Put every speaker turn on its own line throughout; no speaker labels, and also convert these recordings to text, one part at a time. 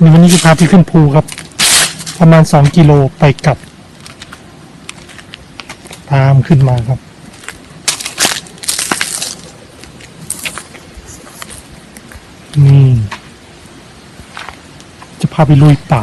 วันนี้จะพาไปขึ้นภูครับ ประมาณสองกิโลไปกลับ ตามขึ้นมาครับ นี่ จะพาไปลุยป่า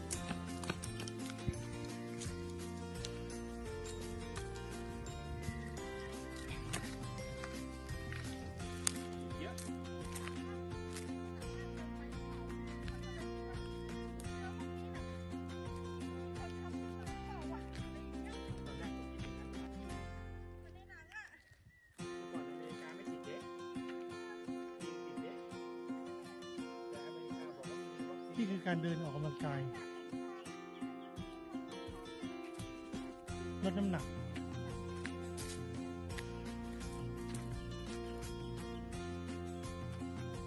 นี่คื
อการเดินออกกำลังกายลดน้ำหนัก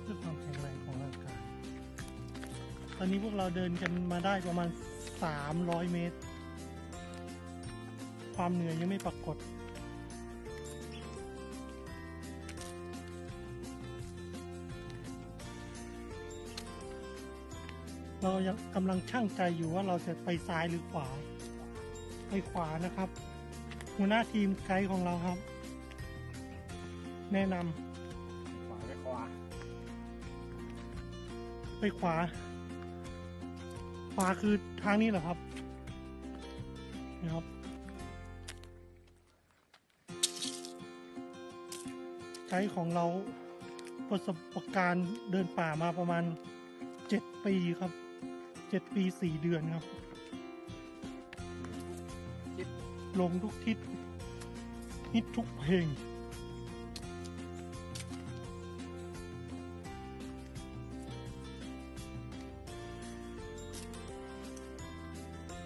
เพื่อความแข็งแรงของร่างกาย ตอนนี้พวกเราเดินกันมาได้ประมาณ 300 เมตร ความเหนื่อยยังไม่ปรากฏ เรายังกำลังช่างใจอยู่ว่าเราจะไปซ้ายหรือขวา ไปขวานะครับ หัวหน้าทีมไกด์ของเราครับ แนะน
ขวาไปขวาำ
ไปขวา ขวาคือทางนี้เหรอครับนะครับไกด์ของเราประสบการณ์เดินป่ามาประมาณเจ็ดปีครับเจ็ดปีสี่เดือนครับ ลงทุกทิศฮิตทุกเพลง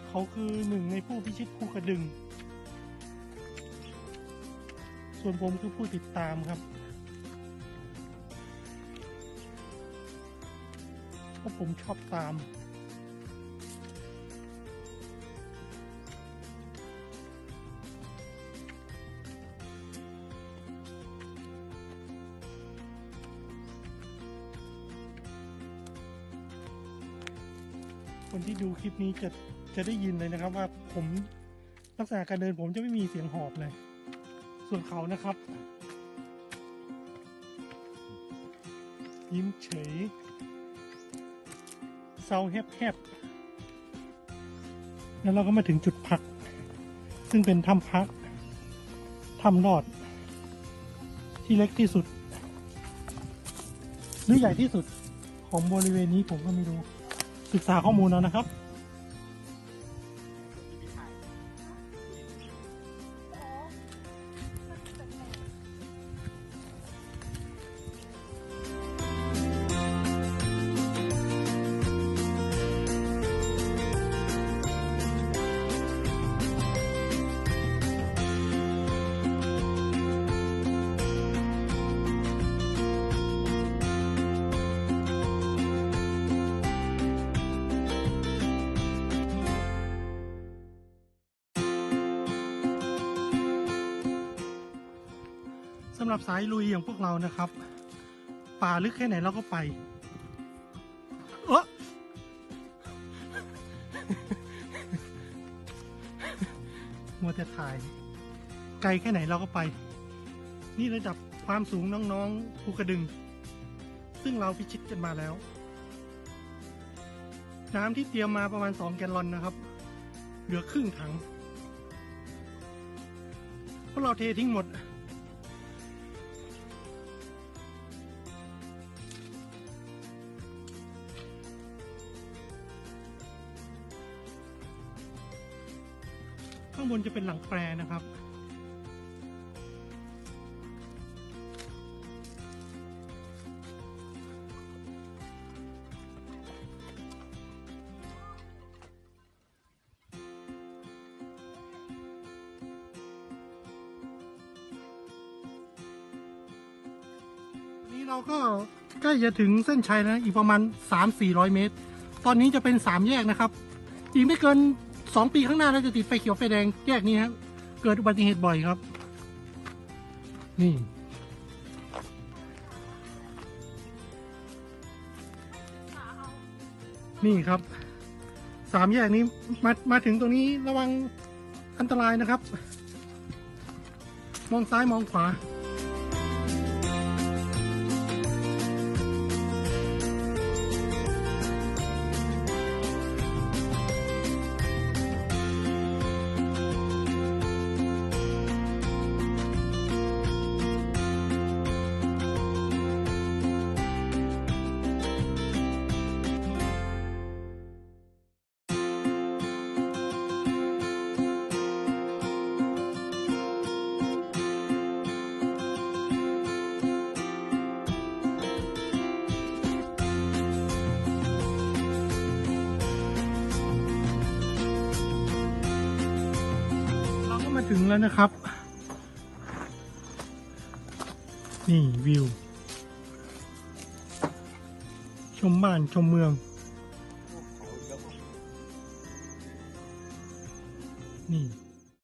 เขาคือหนึ่งในผู้พิชิตภูกระดึง ส่วนผมคือผู้ติดตามครับเพราะผมชอบตาม คนที่ดูคลิปนี้จะจะได้ยินเลยนะครับ ว่าผมลักษณะการเดินผมจะไม่มีเสียงหอบเลย ส่วนเขานะครับ ยิ้มเฉยเศร้าแฮบๆแล้วเราก็มาถึงจุดพัก ซึ่งเป็นถ้ำพักถ้ำรอด ที่เล็กที่สุด หรือใหญ่ที่สุดของบริเวณนี้ผมก็ไม่รู้ ศึกษาข้อมูลแล้วนะครับ สำหรับสายลุยอย่างพวกเรานะครับ ป่าลึกแค่ไหนเราก็ไปเออมัวแต่ถ่าย ไกลแค่ไหนเราก็ไป นี่ระดับความสูงน้องๆภูกระดึง ซึ่งเราพิชิตกันมาแล้ว น้ำที่เตรียมมาประมาณ 2 แกลลอนนะครับ เหลือครึ่งถังพวกเราเททิ้งหมดางบนจะเป็นหลังแปรนะครับเราก็ใกล้จะถึงเส้นชัยแล้วนะอีกประมาณ 3-400 เมตร ตอนนี้จะเป็น 3 แยกนะครับ อีกไม่เกิน 2ปีข้างหน้าเราจะติดไฟเขียวไฟแดงแยกนี้ครับเกิดอุบัติเหตุบ่อยครับ นี่ นี่ครับสามแยกนี้มามาถึงตรงนี้ระวังอันตรายนะครับ มองซ้ายมองขวา ถึงแล้วนะครับ นี่วิว ชมบ้านชมเมือง นี่